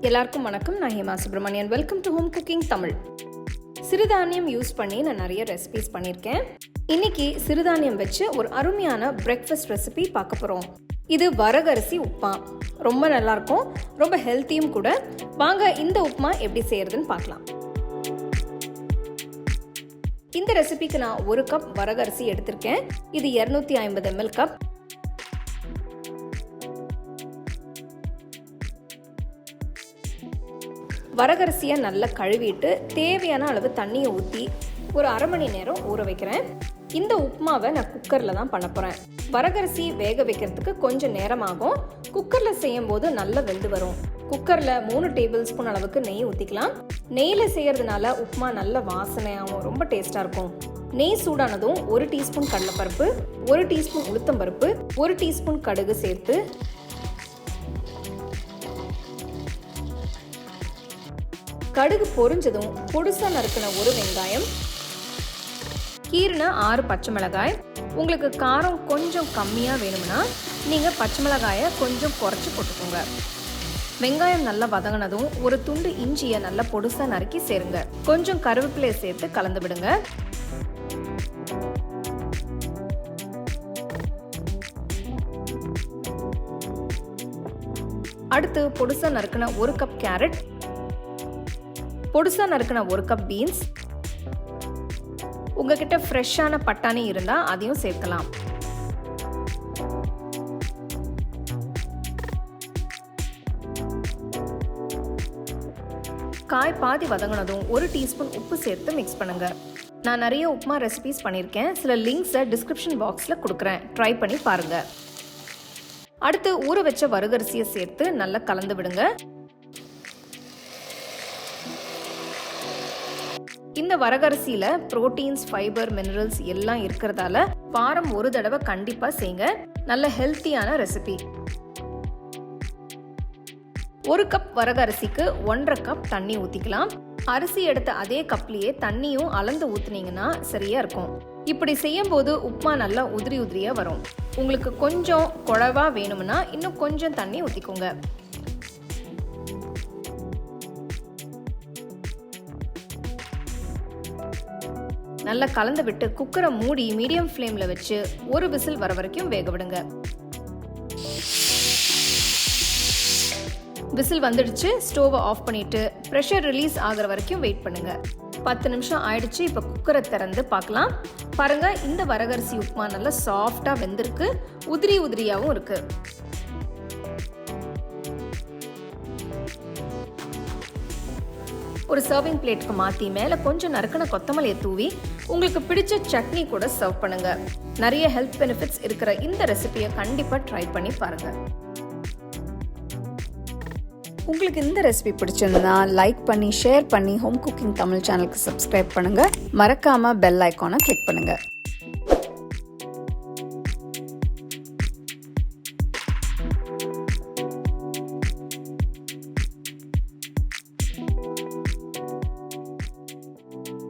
எல்லாருக்கும் வணக்கம். நான் Hema Subramanian welcome to home cooking Tamil சிறுதானியம் யூஸ் பண்ணி நான் நிறைய ரெசிபிஸ் பண்ணியிருக்கேன். இன்னைக்கு சிறுதானியம் வச்சு ஒரு அருமையான பிரேக்ஃபாஸ்ட் ரெசிபி பார்க்க போகிறோம் இது வரகரிசி உப்புமா. ரொம்ப நல்லா இருக்கும் ரொம்ப ஹெல்த்தியும் கூட. வாங்க இந்த உப்புமா எப்படி செய்யறதுன்னு பார்க்கலாம். இந்த ரெசிபிக்கு நான் ஒரு கப் வரகரிசி எடுத்திருக்கேன். இது இரநூத்தி ஐம்பது எம்எல் கப் வரகரிசியை நல்லா கழுவிட்டு தேவையான அளவு தண்ணியை ஊற்றி ஒரு அரை மணி நேரம் ஊற வைக்கிறேன். இந்த உப்புமாவை நான் குக்கரில் தான் பண்ண போகிறேன் வரகரிசி வேக வைக்கிறதுக்கு கொஞ்சம் நேரம் ஆகும். குக்கரில் செய்யும் போது நல்லா வெந்து வரும். குக்கரில் மூணு டேபிள் ஸ்பூன் அளவுக்கு நெய் ஊற்றிக்கலாம் நெய்யில் செய்கிறதுனால உப்புமா நல்ல வாசனையாகவும் ரொம்ப டேஸ்ட்டாக இருக்கும். நெய் சூடானதும் ஒரு டீஸ்பூன் கடலைப்பருப்பு ஒரு டீஸ்பூன் உளுத்தம்பருப்பு ஒரு டீஸ்பூன் கடுகு சேர்த்து கடுகு பொரிஞ்சதும் பொடுசா நறுக்கின ஒரு வெங்காயம் கீரின ஆறு பச்சை மிளகாய். உங்களுக்கு காரம் கொஞ்சம் கம்மியாக வேணும்னா நீங்கள் பச்சை மிளகாயை கொஞ்சம் குறைச்சி போட்டுக்கோங்க. வெங்காயம் நல்லா வதங்கினதும் ஒரு துண்டு இஞ்சியை நல்லா பொடுசாக நறுக்கி சேருங்க. கொஞ்சம் கருவேப்பிலையை சேர்த்து கலந்து விடுங்க. அடுத்து பொடுசா நறுக்கின ஒரு கப் கேரட் பொடுசாக நறுக்கின ஒரு கப் பீன்ஸ் உங்ககிட்ட ஃப்ரெஷ்ஷான பட்டாணி இருந்தால் அதையும் சேர்க்கலாம். காய் பாதி வதங்கினதும் ஒரு டீஸ்பூன் உப்பு சேர்த்து மிக்ஸ் பண்ணுங்க. நான் நிறைய உப்புமா ரெசிபிஸ் பண்ணியிருக்கேன். சில லிங்க்ஸை டிஸ்கிரிப்ஷன் பாக்ஸில் கொடுக்குறேன். ட்ரை பண்ணி பாருங்க. அடுத்து ஊற வச்ச வறுகரிசியை சேர்த்து நல்லா கலந்து விடுங்க. இந்த வரகரிசியில புரோட்டீன்ஸ் ஃபைபர் மினரல்ஸ் எல்லாம் இருக்கிறதால வாரம் ஒரு தடவை கண்டிப்பா செய்யுங்க நல்ல ஹெல்த்தியான ரெசிபி ஒரு கப் வரகரிசிக்கு ஒன்றரை கப் தண்ணி ஊத்திக்கலாம். அரிசி எடுத்த அதே கப்லயே தண்ணியும் அளந்து ஊத்துனீங்கன்னா சரியா இருக்கும். இப்படி செய்யும் போது உப்புமா நல்லா உதிரி உதிரியா வரும். உங்களுக்கு கொஞ்சம் குழவா வேணும்னா இன்னும் கொஞ்சம் தண்ணி ஊத்திக்கோங்க. நல்லா கலந்து விட்டு குக்கரை மூடி மீடியம் ஃப்ளேமில் வச்சு ஒரு விசில் வர வரைக்கும் வேக விடுங்க. விசில் வந்துடுச்சு. ஸ்டோவை ஆஃப் பண்ணிட்டு ப்ரெஷர் ரிலீஸ் ஆகிற வரைக்கும் வெயிட் பண்ணுங்க. பத்து நிமிஷம் ஆயிடுச்சு. இப்போ குக்கரை திறந்து பார்க்கலாம் பாருங்க இந்த வரகரிசி உப்புமா நல்லா சாஃப்டாக வெந்திருக்கு. உதிரி உதிரியாகவும் இருக்குது ஒரு சர்விங் பிளேட்க்கு மாற்றி மேலே கொஞ்சம் நறுக்கின கொத்தமல்லியை தூவி உங்களுக்கு பிடிச்ச சட்னி கூட சர்வ் பண்ணுங்க. நிறைய ஹெல்த் பெனிஃபிட்ஸ் இருக்கிற இந்த ரெசிபியை கண்டிப்பாக ட்ரை பண்ணி பாருங்க. உங்களுக்கு இந்த ரெசிபி பிடிச்சிருந்தா லைக் பண்ணி ஷேர் பண்ணி ஹோம் குக்கிங் தமிழ் சேனலுக்கு சப்ஸ்கிரைப் பண்ணுங்க. மறக்காம பெல் ஐக்கானை கிளிக் பண்ணுங்க.